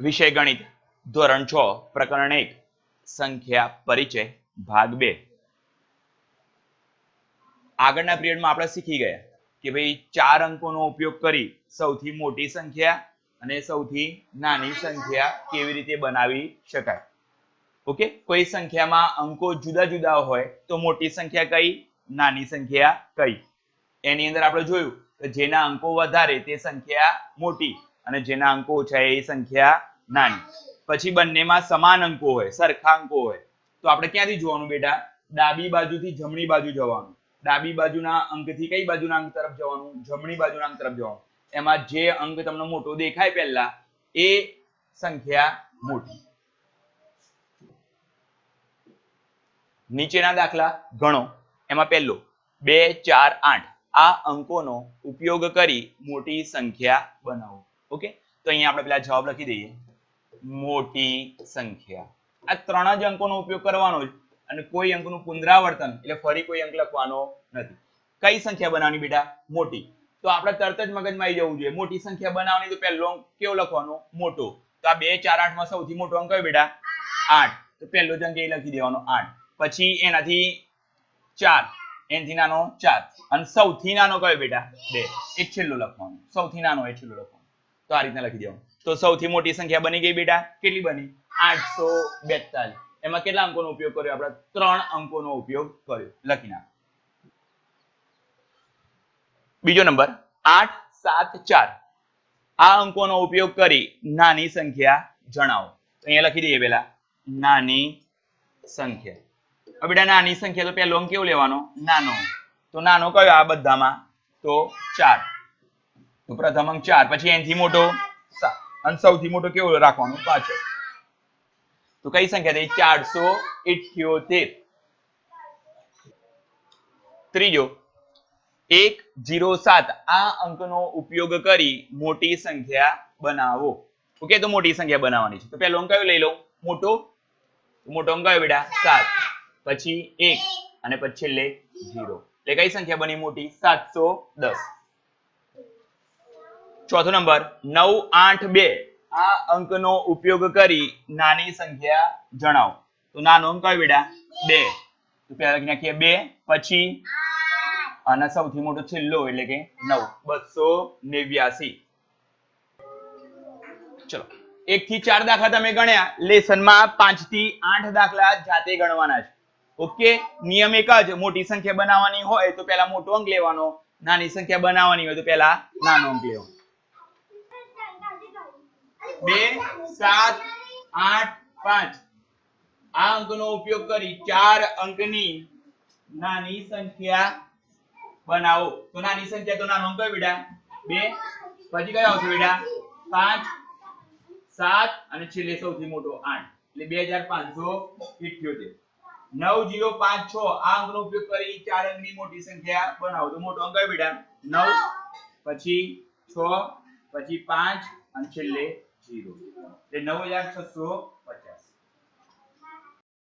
વિષય ગણિત, ધોરણ છ, પ્રકરણ એક, સંખ્યા પરિચય, ભાગ બે. આગળના પિરિયડમાં આપણે શીખી ગયા કે ભાઈ ચાર અંકોનો ઉપયોગ કરી સૌથી મોટી સંખ્યા અને સૌથી નાની સંખ્યા કેવી રીતે બનાવી શકાય. ઓકે? કોઈ સંખ્યામાં અંકો જુદા જુદા હોય તો મોટી સંખ્યા કઈ, નાની સંખ્યા કઈ. એની અંદર આપણે જોયું કે જેના અંકો વધારે તે સંખ્યા મોટી. અને જેના અંકો ઓછા એ સંખ્યા નાની. પછી બંનેમાં સમાન અંકો હોય, સરખા અંકો હોય. તો આપણે ક્યાંથી જોવાનું બેટા? ડાબી બાજુથી જમણી બાજુ જવાનું. ડાબી બાજુના અંકથી કઈ બાજુના અંક તરફ જવાનું? જમણી બાજુના અંક તરફ જવાનું. એમાં જે અંક તમને મોટો દેખાય પહેલા, એ સંખ્યા મોટી. નીચેના દાખલા ગણો. એમાં પહેલો, બે, ચાર, આઠ. આ અંકોનો ઉપયોગ કરી મોટી સંખ્યા બનાવો. ઓકે? તો અહીંયા આપણે પેલા જવાબ લખી દઈએ. મોટી સંખ્યા. આ ત્રણ જ અંકોનો ઉપયોગ કરવાનો અને કોઈ અંકનું પુનરાવર્તન એટલે ફરી કોઈ અંક લખવાનો નથી. કઈ સંખ્યા બનાવવાની બેટા? મોટી. તો આપણે તરત જ મગજમાં આવી જવું જોઈએ. મોટી સંખ્યા બનાવવાની તો પહેલો અંક કેવો લખવાનો? મોટો. તો આ બે, ચાર આઠમાં સૌથી મોટો અંક કયો બેટા? આઠ. તો પહેલો જ અંક એ લખી દેવાનો, આઠ. પછી એનાથી ચાર. એનાથી નાનો ચાર. અને સૌથી નાનો કયો બેટા? બે. એ છેલ્લો લખવાનો. સૌથી નાનો એ છેલ્લો લખવાનો. તો આ રીતના લખી દેવાનું. તો સૌથી મોટી સંખ્યા બની ગઈ બેટા. કેટલી બની? આઠસો બેતાલીસ. એમાં કેટલા અંકોનો ઉપયોગ કર્યો? આપણે ત્રણ અંકોનો ઉપયોગ કર્યો. લખી નાખ. બીજો નંબર. આઠ, સાત, ચાર. આ અંકોનો ઉપયોગ કરી નાની સંખ્યા જણાવો. તો અહીંયા લખી દઈએ પેલા નાની સંખ્યા. બેટા નાની સંખ્યા તો પહેલો અંક કેવો લેવાનો? નાનો. તો નાનો કયો આ બધામાં? તો ચાર. તો પ્રથમ અંક ચાર, પછી એનથી મોટો સાત. અને સૌથી મોટો કેવો રાખવાનો? પાછળ તો કઈ સંખ્યા થઈ? ચારસો ઇઠ્યોતેર. ત્રીજો. એક, જીરો, સાત. આ અંકનો ઉપયોગ કરી મોટી સંખ્યા બનાવો. ઓકે, તો મોટી સંખ્યા બનાવવાની છે. તો પહેલો અંક કયો લઈ લઉં? મોટો. મોટો અંક કયો બેટા? સાત. પછી એક અને પછી છેલ્લે જીરો. એટલે કઈ સંખ્યા બની? મોટી? સાતસો દસ. ચોથો નંબર, નવ આઠ બે. આ અંકનો ઉપયોગ કરી નાની સંખ્યા જણાવો. તો નાનો અંક કયો બેટા? બે. તો પહેલા લખી નાખીએ બે, પછી અને સૌથી મોટો છેલ્લો એટલે કે નવ. બસો નેવ્યાસી. ચલો. એક થી ચાર દાખલા તમે ગણ્યા. લેસનમાં પાંચથી આઠ દાખલા જાતે ગણવાના છે. ઓકે? નિયમ એક જ. મોટી સંખ્યા બનાવવાની હોય તો પહેલા મોટો અંક લેવાનો. નાની સંખ્યા બનાવવાની હોય તો પહેલા નાનો અંક લેવાનો. બે, સાત, આઠ, પાંચ. આ અંકનો ઉપયોગ કરી ચાર અંકની નાની સંખ્યા બનાવો. તો નાની સંખ્યા તો નાનો અંક બેટા. બે, પછી કયો આવશે બેટા? પાંચ, સાત અને છેલ્લે સૌથી મોટો આઠ. એટલે બે હજાર પાંચસો ઇઠ્યોતેર નવ જીરો પાંચ છ, આ અંકનો ઉપયોગ કરી ચાર અંકની મોટી સંખ્યા બનાવો. તો મોટો અંક બેટા? નવ, પછી છ, પછી પાંચ અને છેલ્લે જીરો. એટલે નવ હજાર છસો